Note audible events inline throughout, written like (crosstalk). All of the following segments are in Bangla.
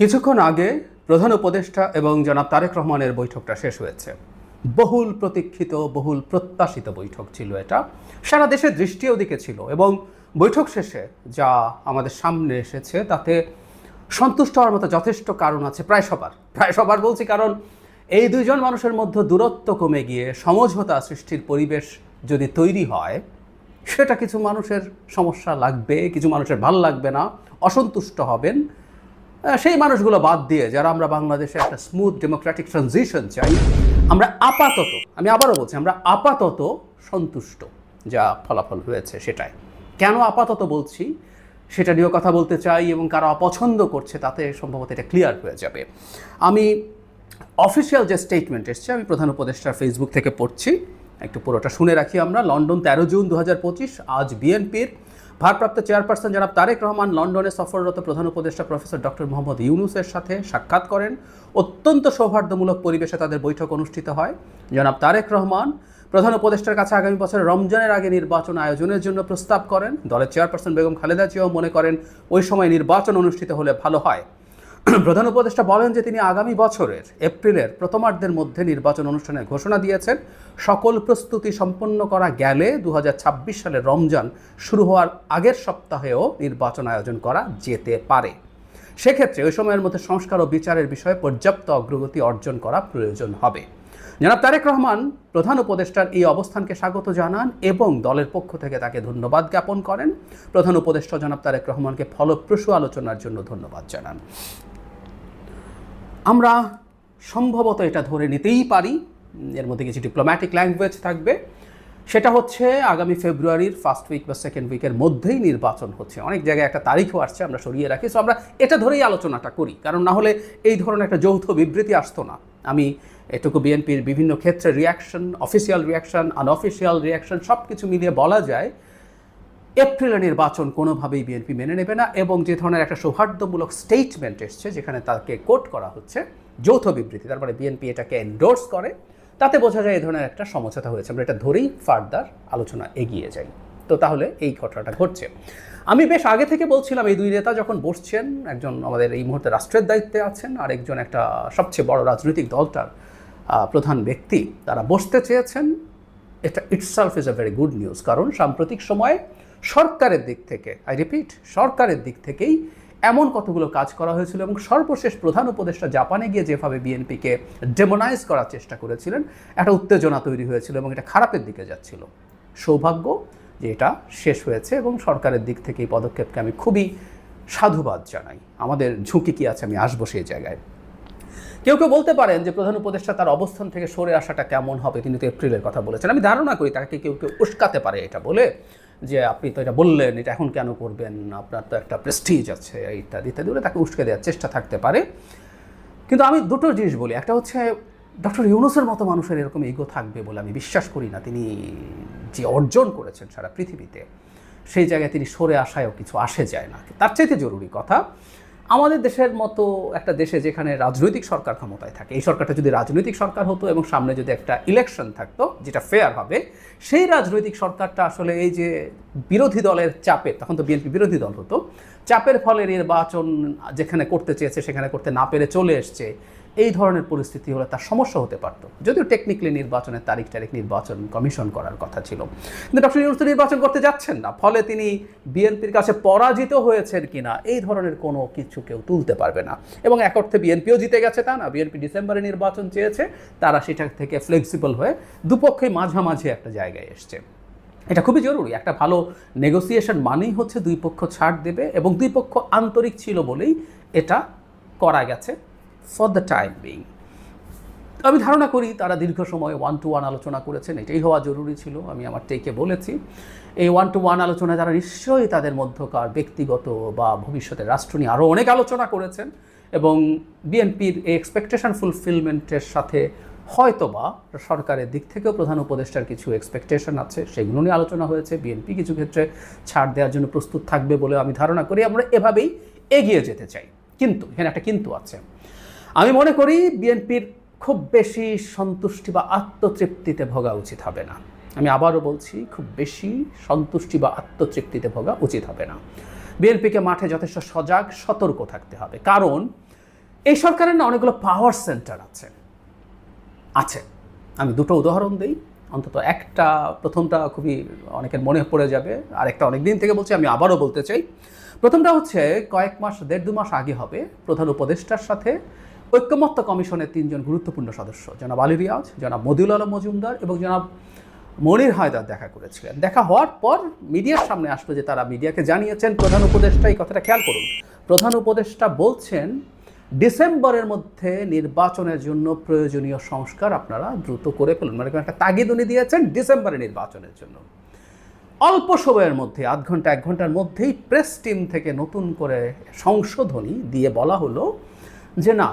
কিছুক্ষণ আগে প্রধান উপদেষ্টা এবং জনাব তারেক রহমানের বৈঠকটা শেষ হয়েছে। বহুল প্রতীক্ষিত, বহুল প্রত্যাশিত বৈঠক ছিল এটা। সারা দেশের দৃষ্টি ওদিকে ছিল এবং বৈঠক শেষে যা আমাদের সামনে এসেছে তাতে সন্তুষ্ট হওয়ার মতো যথেষ্ট কারণ আছে প্রায় সবার। প্রায় সবার বলছি কারণ এই দুইজন মানুষের মধ্যে দূরত্ব কমে গিয়ে সমঝোতা সৃষ্টির পরিবেশ যদি তৈরি হয়, সেটা কিছু মানুষের সমস্যা লাগবে, কিছু মানুষের ভালো লাগবে না, অসন্তুষ্ট হবেন। সেই মানুষগুলো বাদ দিয়ে যারা আমরা বাংলাদেশে একটা স্মুথ ডেমোক্রেটিক ট্রানজিশন চাই, আমরা আপাতত, আমি আবারও বলছি, আমরা আপাতত সন্তুষ্ট যা ফলাফল হয়েছে সেটাই। কেন আপাতত বলছি? সেটা নিয়েও কথা বলতে চাই এবং কারা অপছন্দ করছে তাতে সম্ভবত এটা ক্লিয়ার হয়ে যাবে। আমি অফিসিয়াল যে স্টেটমেন্ট এসছে, আমি প্রধান উপদেষ্টার ফেসবুক থেকে পড়ছি। একটু পুরোটা শুনে রাখি আমরা। লন্ডন তেরো জুন দু হাজার পঁচিশ, আজ বিএনপির ভারপ্রাপ্ত চেয়ারপারসন জনাব তারেক রহমান লন্ডনে সফররত প্রধান উপদেষ্টা প্রফেসর ডক্টর মোহাম্মদ ইউনুসের সাথে সাক্ষাৎ করেন। অত্যন্ত সৌহার্দ্যমূলক পরিবেশে তাদের বৈঠক অনুষ্ঠিত হয়। জনাব তারেক রহমান প্রধান উপদেষ্টার কাছে আগামী বছর রমজানের আগে নির্বাচন আয়োজনের জন্য প্রস্তাব করেন। দলের চেয়ারপারসন বেগম খালেদা জিয়াও মনে করেন, ওই সময় নির্বাচন অনুষ্ঠিত হলে ভালো হয়। (clears throat) প্রধান উপদেষ্টা বলেন যে তিনি আগামী বছরের এপ্রিলের প্রথমার্ধের মধ্যে নির্বাচন অনুষ্ঠানের ঘোষণা দিয়েছেন। সকল প্রস্তুতি সম্পন্ন করা গেলে দু হাজার ছাব্বিশ সালে রমজান শুরু হওয়ার আগের সপ্তাহেও নির্বাচন আয়োজন করা যেতে পারে। সেক্ষেত্রে ওই সময়ের মধ্যে সংস্কার ও বিচারের বিষয়ে পর্যাপ্ত অগ্রগতি অর্জন করা প্রয়োজন হবে। জনাব তারেক রহমান, প্রধান উপদেষ্টার এই অবস্থানকে স্বাগত জানান এবং দলের পক্ষ থেকে তাকে ধন্যবাদ জ্ঞাপন করেন। প্রধান উপদেষ্টা জনাব তারেক রহমানকে ফলপ্রসূ আলোচনার জন্য ধন্যবাদ জানান। আমরা সম্ভবত এটা ধরে নিতেই পারি, এর মধ্যে কিছু ডিপ্লোম্যাটিক ল্যাঙ্গুয়েজ থাকবে। সেটা হচ্ছে আগামী ফেব্রুয়ারির ফার্স্ট উইক বা সেকেন্ড উইকের মধ্যেই নির্বাচন হচ্ছে। অনেক জায়গায় একটা তারিখও আসছে, আমরা সরিয়ে রাখি। সো আমরা এটা ধরেই আলোচনাটা করি, কারণ না হলে এই ধরনের একটা যৌথ বিবৃতি আসতো না। আমি এটুকু বিএনপির বিভিন্ন ক্ষেত্রে reaction official reaction unofficial reaction সব কিছু মিলিয়ে বলা যায় এপ্রিলে নির্বাচন কোনোভাবেই বিএনপি মেনে নেবে না এবং যে ধরনের একটা সৌহার্দ্যমূলক স্টেটমেন্ট এসছে, যেখানে তাকে কোট করা হচ্ছে, যৌথ বিবৃতি তারপরে বিএনপি এটাকে এন্ডোর্স করে, তাতে বোঝা যায় এই ধরনের একটা সমঝোতা হয়েছে। আমরা এটা ধরেই ফার্দার আলোচনা এগিয়ে যাই। তো তাহলে এই ঘটনাটা ঘটছে। আমি বেশ আগে থেকে বলছিলাম, এই দুই নেতা যখন বসছেন, একজন আমাদের এই মুহূর্তে রাষ্ট্রের দায়িত্বে আছেন আর একজন একটা সবচেয়ে বড় রাজনৈতিক দলটার প্রধান ব্যক্তি, তারা বসতে চেয়েছেন। এটা itself is a very good news কারণ সাম্প্রতিক সময়ে সরকারের দিক থেকে আই রিপিট সরকারের দিক থেকেই এমন কতগুলো কাজ করা হয়েছিল এবং সর্বশেষ প্রধান উপদেষ্টা জাপানে গিয়ে যেভাবে বিএনপিকে ডেমোনাইজ করার চেষ্টা করেছিলেন, একটা উত্তেজনা তৈরি হয়েছিল এবং এটা খারাপের দিকে যাচ্ছিল। সৌভাগ্য যে এটা শেষ হয়েছে এবং সরকারের দিক থেকে এই পদক্ষেপকে আমি খুবই সাধুবাদ জানাই। আমাদের ঝুঁকি কি আছে আমি আসব সেই জায়গায়। কেউ কেউ বলতে পারেন যে প্রধান উপদেষ্টা তার অবস্থান থেকে সরে আসাটা কেমন হবে, তিনি তো এপ্রিলের কথা বলেছেন। আমি ধারণা করি তাকে কেউ কেউ উস্কাতে পারে এটা বলে। যে আপনি তো এটা বললেন, এটা এখন কেন করবেন? আপনার তো একটা প্রেস্টিজ আছে, ইত্যাদি ইত্যাদি বলে তাকে উস্কে দেওয়ার চেষ্টা থাকতে পারে। কিন্তু আমি দুটো জিনিস বলি। একটা হচ্ছে ডক্টর ইউনুসের মতো মানুষের এরকম ইগো থাকবে বলে আমি বিশ্বাস করি না। তিনি যে অর্জন করেছেন সারা পৃথিবীতে, সেই জায়গায় তিনি সরে আসায়ও কিছু আসে যায় না। তার চাইতে জরুরি কথা আমাদের দেশের মতো একটা দেশে যেখানে রাজনৈতিক সরকার ক্ষমতায় থাকে, এই সরকারটা যদি রাজনৈতিক সরকার হতো এবং সামনে যদি একটা ইলেকশন থাকতো, যেটা ফেয়ার হবে, সেই রাজনৈতিক সরকারটা আসলে এই যে বিরোধী দলের চাপে, তখন তো বিএনপি বিরোধী দল হতো, চাপের ফলে নির্বাচন যেখানে করতে চেয়েছে সেখানে করতে না পেরে চলে এসছে। এই ধরনের পরিস্থিতি হলে তার সমস্যা হতে পারত। যদিও টেকনিক্যালি নির্বাচনের তারিখ তারিখ নির্বাচন কমিশন করার কথা ছিল। কিন্তু ডক্টর ইউনুস নির্বাচন করতে যাচ্ছেন না, ফলে তিনি বিএনপির কাছে পরাজিত হয়েছেন কিনা, এই ধরনের কোনো কিছু কেউ তুলতে পারবে না। এবং এক অর্থে বিএনপিও জিতে গেছে তা না, বিএনপি ডিসেম্বরে নির্বাচন চেয়েছে, তারা সেটা থেকে ফ্লেক্সিবল হয়ে দুপক্ষেই মাঝামাঝি একটা জায়গায় এসছে। এটা খুবই জরুরি, একটা ভালো নেগোসিয়েশন মানেই হচ্ছে দুই পক্ষ ছাড় দেবে এবং দুই পক্ষ আন্তরিক ছিল বলেই এটা করা গেছে। ফর দ্য টাইম বিং আমি ধারণা করি তারা দীর্ঘ সময় ওয়ান টু ওয়ান আলোচনা করেছেন, এটাই হওয়া জরুরি ছিল, আমি আমার টেকে বলেছি। এই ওয়ান টু ওয়ান আলোচনায় তারা নিশ্চয়ই তাদের মধ্যকার ব্যক্তিগত বা ভবিষ্যতের রাষ্ট্র নিয়ে আরও অনেক আলোচনা করেছেন এবং বিএনপির এই এক্সপেকটেশন ফুলফিলমেন্টের সাথে হয়তোবা সরকারের দিক থেকেও প্রধান উপদেষ্টার কিছু এক্সপেকটেশন আছে, সেগুলো নিয়ে আলোচনা হয়েছে বিএনপি কিছু ক্ষেত্রে ছাড় দেওয়ার জন্য প্রস্তুত থাকবে বলে আমি ধারণা করি, আমরা এভাবেই এগিয়ে যেতে চাই। কিন্তু, এখানে একটা কিন্তু আছে। আমি মনে করি বিএনপির খুব বেশি সন্তুষ্টি বা আত্মতৃপ্তিতে ভোগা উচিত হবে না। আমি আবারও বলছি, খুব বেশি সন্তুষ্টি বা আত্মতৃপ্তিতে ভোগা উচিত হবে না। বিএনপিকে মাঠে যথেষ্ট সজাগ, সতর্ক থাকতে হবে। কারণ, এই সরকারের না অনেকগুলো পাওয়ার সেন্টার আছে। আছে। আমি দুটো উদাহরণ দিই। অন্তত একটা, প্রথমটা খুবই অনেকের মনে পড়ে যাবে। আরেকটা অনেক দিন থেকে বলছি, আমি আবারও বলতে চাই। প্রথমটা হচ্ছে, কয়েক মাস, দেড় দু মাস আগে হবে প্রধান উপদেষ্টার সাথে ঐক্যমত্য কমিশনের তিনজন গুরুত্বপূর্ণ সদস্য। জনাব আলী রিয়াজ, জনাব মদিউল আলম মজুমদার এবং জনাব মনির হায়দার দেখা করেছিলেন। দেখা হওয়ার পর মিডিয়ার সামনে আসলো যে তারা মিডিয়াকে জানিয়েছেন, প্রধান উপদেষ্টা, এই কথাটা খেয়াল করুন। প্রধান উপদেষ্টা বলছেন, ডিসেম্বরের মধ্যে নির্বাচনের জন্য প্রয়োজনীয় সংস্কার আপনারা দ্রুত করে ফেলুন। মানে একটা তাগিদ উনি দিয়েছেন ডিসেম্বরে নির্বাচনের জন্য। অল্প সময়ের মধ্যে, আধ ঘণ্টা, এক ঘণ্টার মধ্যেই প্রেস টিম থেকে নতুন করে সংশোধনী দিয়ে বলা হলো যে না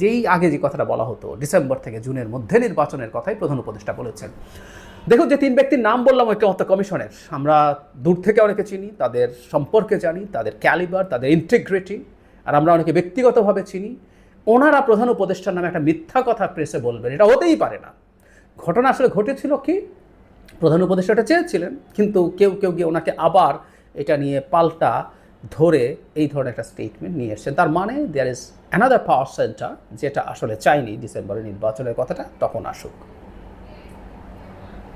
যেই আগে যে কথাটা বলা হতো, ডিসেম্বর থেকে জুনের মধ্যে নির্বাচনের কথাই প্রধান উপদেষ্টা বলেছেন। দেখুন যে তিন ব্যক্তির নাম বললাম ঐক্যমত্য কমিশনের। আমরা দূর থেকে অনেকে চিনি, তাদের সম্পর্কে জানি, তাদের ক্যালিবার তাদের ইন্টিগ্রিটি আর আমরা অনেকে ব্যক্তিগতভাবে চিনি। ওনারা প্রধান উপদেষ্টার নামে একটা মিথ্যা কথা প্রেসে বলবেন, এটা হতেই পারে না। ঘটনা আসলে ঘটেছিল কি? প্রধান উপদেষ্টাটা চেয়েছিলেন, কিন্তু কেউ কেউ গিয়ে ওনাকে আবার এটা নিয়ে পাল্টা ধরে এই ধরনের একটা স্টেটমেন্ট নিয়ে এসছেন। তার মানে there is another power centre যেটা আসলে চাইনি ডিসেম্বরে নির্বাচনের কথাটা, তখন আসুক।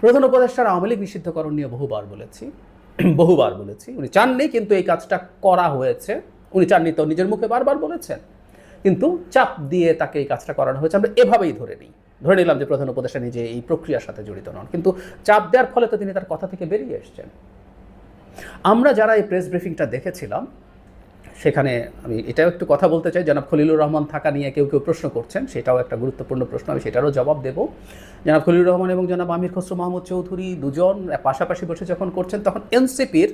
প্রধান উপদেষ্টার আওয়ামী লীগ নিষিদ্ধকরণ নিয়ে বহুবার বলেছি (clears throat) বহুবার বলেছি। উনি চাননি, কিন্তু এই কাজটা করা হয়েছে। উনি চাননি তো নিজের মুখে বারবার বলেছেন। কিন্তু চাপ দিয়ে তাকে এই কাজটা করানো হয়েছে। আমরা এভাবেই ধরে নিই। ধরে নিলাম যে প্রধান উপদেষ্টা নিজে এই প্রক্রিয়ার সাথে জড়িত নন। কিন্তু চাপ দেওয়ার ফলে তো তিনি তার কথা থেকে বেরিয়ে এসছেন। আমরা যারা এই প্রেস ব্রিফিংটা দেখেছিলাম, সেখানে আমি এটাও একটু কথা বলতে চাই। জনাব খলিলুর রহমান থাকা নিয়ে কেউ কেউ প্রশ্ন করছেন, সেটাও একটা গুরুত্বপূর্ণ প্রশ্ন, আমি সেটারও জবাব দেব। জনাব খলিলুর রহমান এবং জনাব আমির খসরু মাহমুদ চৌধুরী দুজন পাশাপাশি বসে যখন করছেন, তখন এনসিপির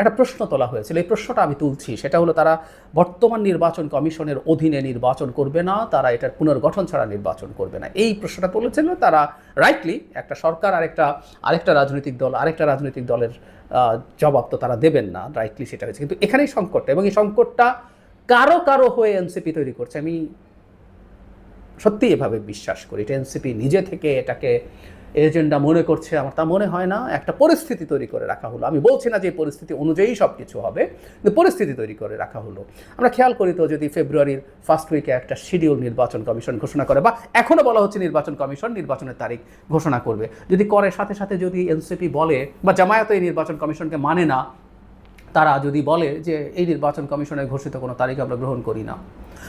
একটা প্রশ্ন তোলা হয়েছিল। এই প্রশ্নটা আমি তুলছি। সেটা হলো, তারা বর্তমান নির্বাচন কমিশনের অধীনে নির্বাচন করবে না, তারা এটার পুনর্গঠন ছাড়া নির্বাচন করবে না। এই প্রশ্নটা তুলেছিল, তারা রাইটলি একটা সরকার, আরেকটা আরেকটা রাজনৈতিক দল, আরেকটা রাজনৈতিক দলের জবাব তো তারা দেবেন না রাইটলি সেটা হয়েছে। কিন্তু এখানেই সংকটটা, এবং এই সংকটটা কারও কারও হয়ে এনসিপি তৈরি করছে। আমি সত্যি এভাবে বিশ্বাস করি। এটা এনসিপি নিজে থেকে এটাকে এজেন্ডা মনে করছে, আমার তা মনে হয় না, একটা পরিস্থিতি তৈরি করে রাখা হলো। আমি বলছি না যে পরিস্থিতি অনুযায়ী সব কিছু হবে, কিন্তু পরিস্থিতি তৈরি করে রাখা হলো। আমরা খেয়াল করি তো যদি ফেব্রুয়ারির ফার্স্ট উইকে একটা শিডিউল নির্বাচন কমিশন ঘোষণা করে, বা এখনও বলা হচ্ছে নির্বাচন কমিশন নির্বাচনের তারিখ ঘোষণা করবে। যদি করে, সাথে সাথে যদি এনসিপি বলে, বা জামায়াত এই নির্বাচন কমিশনকে মানে না, তারা যদি বলে যে এই নির্বাচন কমিশনের ঘোষিত কোনো তারিখ আমরা গ্রহণ করি না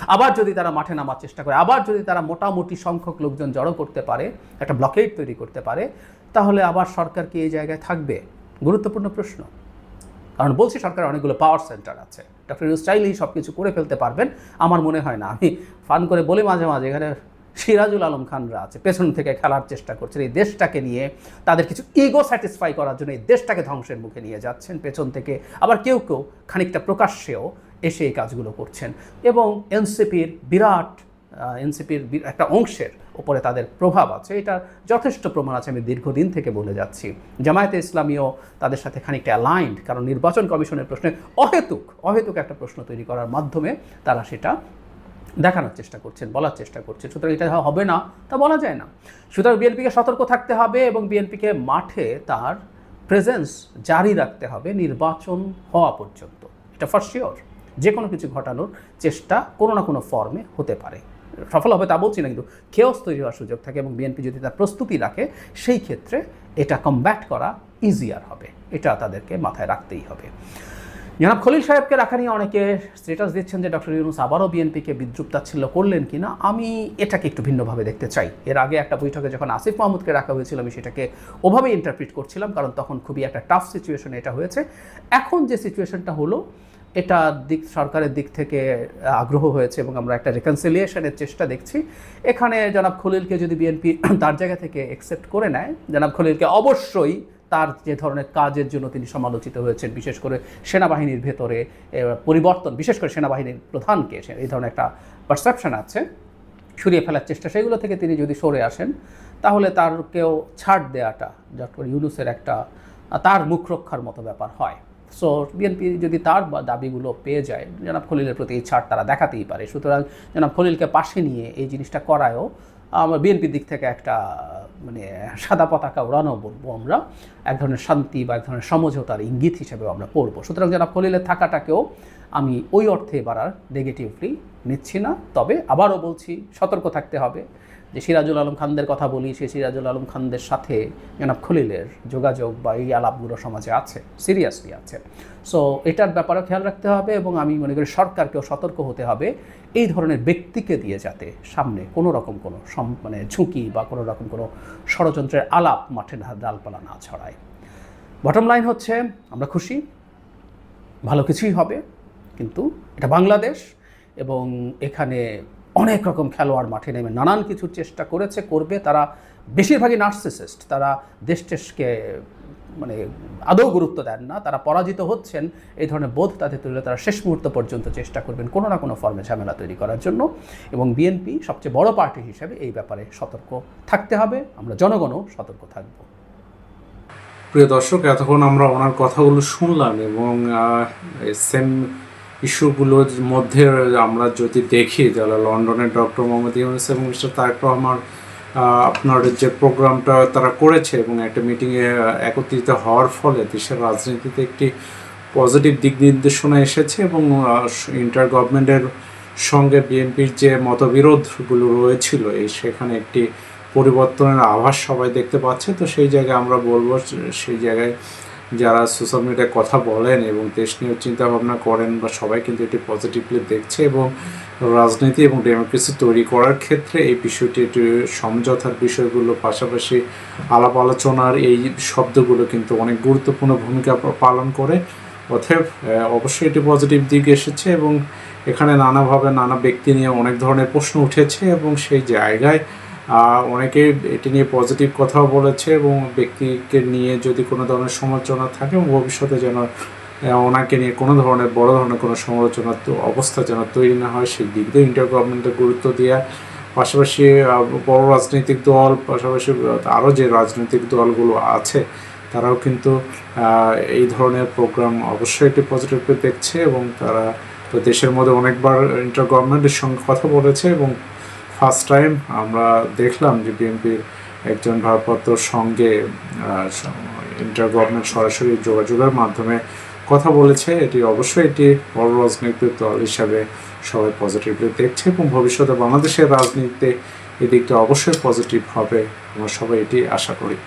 আবার যদি তারা মাঠে নামার চেষ্টা করে, আবার যদি তারা মোটামুটি সংখ্যক লোকজন জড়ো করতে পারে, একটা ব্লকেট তৈরি করতে পারে, তাহলে আবার সরকার কি এই জায়গায় থাকবে? গুরুত্বপূর্ণ প্রশ্ন। কারণ বলছি সরকার অনেকগুলো পাওয়ার সেন্টার আছে। ডক্টর ইউনুস চাইলেই সব কিছু করে ফেলতে পারবেন। আমার মনে হয় না। আমি ফান করে বলি মাঝে মাঝে, এখানে সিরাজুল আলম খানরা আছে, পেছন থেকে খেলার চেষ্টা করছেন। এই দেশটাকে নিয়ে তাদের কিছু ইগো স্যাটিসফাই করার জন্য এই দেশটাকে ধ্বংসের মুখে নিয়ে যাচ্ছেন। পেছন থেকে আবার কেউ কেউ খানিকটা প্রকাশ্যেও এসে এই কাজগুলো করছেন এবং এনসিপির বিরাট এনসিপির একটা অংশের উপরে তাদের প্রভাব আছে। এটার যথেষ্ট প্রমাণ আছে, আমি দীর্ঘদিন থেকে বলে যাচ্ছি। জামায়াতে ইসলামীও তাদের সাথে খানিকটা অ্যালাইন্ড কারণ নির্বাচন কমিশনের প্রশ্নে অহেতুক অহেতুক একটা প্রশ্ন তৈরি করার মাধ্যমে তারা সেটা দেখানোর চেষ্টা করছেন, বলার চেষ্টা করছেন। সুতরাং এটা হবে না, তা বলা যায় না। সুতরাং বিএনপিকে সতর্ক থাকতে হবে এবং বিএনপিকে মাঠে তার প্রেজেন্স জারি রাখতে হবে নির্বাচন হওয়া পর্যন্ত। এটা ফার্স্ট শিওর যে কোনো কিছু ঘটানোর চেষ্টা কোনো না কোনো ফর্মে হতে পারে। সফল হবে তা বলছি না, কিন্তু খেয়স তৈরি হওয়ার সুযোগ থাকে এবং বিএনপি যদি তার প্রস্তুতি রাখে, সেই ক্ষেত্রে এটা কমব্যাট করা ইজিয়ার হবে। এটা তাদেরকে মাথায় রাখতেই হবে। জনাব খলিল সাহেবকে রাখা নিয়ে অনেকে স্ট্যাটাস দিচ্ছেন যে ডক্টর ইউনুস আবারও বিএনপিকে বিদ্রুপ তাচ্ছিল্য করলেন কিনা, আমি এটাকে একটু ভিন্নভাবে দেখতে চাই। এর আগে একটা বৈঠকে যখন আসিফ মাহমুদকে রাখা হয়েছিল, আমি সেটাকে ওভাবেই ইন্টারপ্রিট করছিলাম, কারণ তখন খুবই একটা টাফ সিচুয়েশন এটা হয়েছে। এখন যে সিচুয়েশনটা হলো এটা দিক, সরকারের দিক থেকে আগ্রহ হয়েছে এবং আমরা একটা রেকনসিলিয়েশনের চেষ্টা দেখছি। এখানে জনাব খলিলকে যদি বিএনপি (clears throat) তার জায়গা থেকে একসেপ্ট করে নেয়, জনাব খলিলকে অবশ্যই তার যে ধরনের কাজের জন্য তিনি সমালোচিত হয়েছেন, বিশেষ করে সেনাবাহিনীর ভেতরে পরিবর্তন, বিশেষ করে সেনাবাহিনীর প্রধানকে এই ধরনের একটা পারসেপশন আছে, সরিয়ে ফেলার চেষ্টা, সেগুলো থেকে তিনি যদি সরে আসেন, তাহলে তার কেউ ছাড় দেওয়াটা ডক্টর ইউনুসের একটা, তার মুখ রক্ষার মতো ব্যাপার হয়। সো বিএনপি যদি তার দাবিগুলো পেয়ে যায়, জনাব খলিলের প্রতি এই ছাড় তারা দেখাতেই পারে। সুতরাং জনাব খলিলকে পাশে নিয়ে এই জিনিসটা করায়ও আমার বিএনপির দিক থেকে একটা মানে সাদা পতাকা উড়ানো বলব আমরা। এক ধরনের শান্তি বা এক ধরনের সমঝোতার ইঙ্গিত হিসেবেও আমরা পড়ব সুতরাং জনাব খলিলের থাকাটাকেও আমি ওই অর্থে এবার আর নেগেটিভলি নিচ্ছি না। তবে আবারও বলছি, সতর্ক থাকতে হবে। যে সিরাজুল আলম খানদের কথা বলি, সেই সিরাজুল আলম খানদের সাথে জনাব খলিলের যোগাযোগ বা এই আলাপগুলো সমাজে আছে, সিরিয়াসলি আছে। সো এটার ব্যাপারেও খেয়াল রাখতে হবে এবং আমি মনে করি সরকারকেও সতর্ক হতে হবে এই ধরনের ব্যক্তিকে দিয়ে যাতে সামনে কোনো রকম কোনো মানে ঝুঁকি বা কোনো রকম কোনো ষড়যন্ত্রের আলাপ মাঠে ডালপালা না ছড়ায়। বটম লাইন হচ্ছে, আমরা খুশি, ভালো কিছুই হবে, কিন্তু এটা বাংলাদেশ এবং এখানে অনেক রকম খেলোয়াড় মাঠে নেমে নানান কিছু চেষ্টা করেছে, করবে। তারা বেশিরভাগই নার্সিসিস্ট, তারা দেশ টেশকে মানে আদৌ গুরুত্ব দেন না, তারা পরাজিত হচ্ছেন। এই ধরনের বোধ তাদের তুলে তারা শেষ মুহূর্ত পর্যন্ত চেষ্টা করবেন কোনো না কোনো ফর্মে ঝামেলা তৈরি করার জন্য। এবং বিএনপি সবচেয়ে বড় পার্টি হিসেবে এই ব্যাপারে সতর্ক থাকতে হবে। আমরা জনগণও সতর্ক থাকব। প্রিয় দর্শক, এতক্ষণ আমরা ওনার কথাগুলো শুনলাম এবং সেম ইস্যুগুলোর মধ্যে আমরা যদি দেখি তাহলে লন্ডনের ডক্টর মোহাম্মদ ইউনুস এবং মিস্টার তারেক রহমান আপনার যে প্রোগ্রামটা তারা করেছে এবং একটা মিটিংয়ে একত্রিত হওয়ার ফলে দেশের রাজনীতিতে একটি পজিটিভ দিক নির্দেশনা এসেছে এবং ইন্টার গভর্নমেন্টের সঙ্গে বিএনপির যে মতবিরোধগুলো রয়েছিল, এই সেখানে একটি পরিবর্তনের আভাস সবাই দেখতে পাচ্ছে। তো সেই জায়গায় আমরা বলব সেই জায়গায় যারা সোশ্যাল মিডিয়ায় কথা বলেন এবং দেশ নিয়ে চিন্তাভাবনা করেন বা সবাই কিন্তু এটি পজিটিভলি দেখছে এবং রাজনীতি এবং ডেমোক্রেসি তৈরি করার ক্ষেত্রে এই বিষয়টি একটি সমঝোতার বিষয়গুলো পাশাপাশি আলাপ আলোচনার এই শব্দগুলো কিন্তু অনেক গুরুত্বপূর্ণ ভূমিকা পালন করে। অতএব অবশ্যই এটি পজিটিভ দিক এসেছে এবং এখানে নানাভাবে নানা ব্যক্তি নিয়ে অনেক ধরনের প্রশ্ন উঠেছে এবং সেই জায়গায় অনেকে এটি নিয়ে পজিটিভ কথাও বলেছে এবং ব্যক্তিকে নিয়ে যদি কোনো ধরনের সমালোচনা থাকে ভবিষ্যতে যেন ওনাকে নিয়ে কোনো ধরনের, বড় ধরনের কোনো সমালোচনার অবস্থা যেন তৈরি না হয়, সেই দিক দিয়ে ইন্টার গভর্নমেন্টের গুরুত্ব দেওয়া পাশাপাশি বড় রাজনৈতিক দল, পাশাপাশি আরও যে রাজনৈতিক দলগুলো আছে, তারাও কিন্তু এই ধরনের প্রোগ্রাম অবশ্যই একটি পজিটিভলি দেখছে এবং তারা তো দেশের মধ্যে অনেকবার ইন্টার গভর্নমেন্টের সঙ্গে কথা বলেছে এবং ফার্স্ট টাইম আমরা দেখলাম যে বিএনপির একজন ভারপ্রাপ্ত সঙ্গে ইন্টার গভর্নমেন্ট সরাসরি যোগাযোগের মাধ্যমে কথা বলেছে। এটি অবশ্যই এটি বড় রাজনৈতিক দল হিসাবে সবাই পজিটিভলি দেখছে এবং ভবিষ্যতে বাংলাদেশের রাজনীতিতে এদিকটা অবশ্যই পজিটিভ হবে। আমরা সবাই এটি আশা করি।